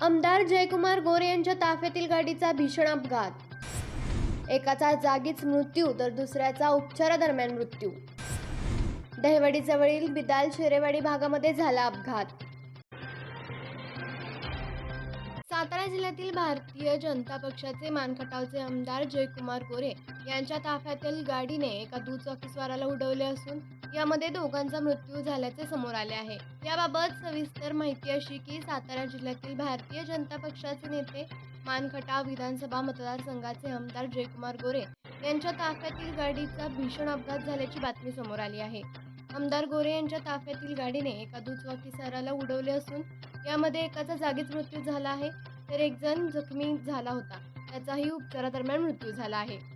आमदार जयकुमार गोरे यांच्या ताफ्यातील गाडीचा भीषण अपघात. एकाचा जागीच मृत्यू तर दुसऱ्याचा उपचारादरम्यान मृत्यू. दहिवडीजवळील बिदाल शेरेवाडी भागामध्ये झाला अपघात. सातारा जिल्ह्यातील भारतीय जनता पक्षाचे मानखटावचे आमदार जयकुमार गोरे यांच्या ताफ्यातील गाडीने एका दुचाकीस्वाराला उडवले असून यामध्ये दोघांचा मृत्यू झाल्याचे समोर आले आहे. याबाबत सविस्तर माहिती अशी की सातारा जिल्ह्यातील भारतीय जनता पक्षाचे नेते मानखटाव विधानसभा मतदारसंघाचे आमदार जयकुमार गोरे यांच्या ताफ्यातील गाडीचा भीषण अपघात झाल्याची बातमी समोर आली आहे. आमदार गोरे यांच्या ताफ्यातील गाडीने एका दुचाकीस्वाराला उडवले असून यामध्ये एकाचा जागीच मृत्यू झाला आहे तर एक जण जखमी झाला होता. त्याचाही उपचारादरम्यान मृत्यू झाला आहे.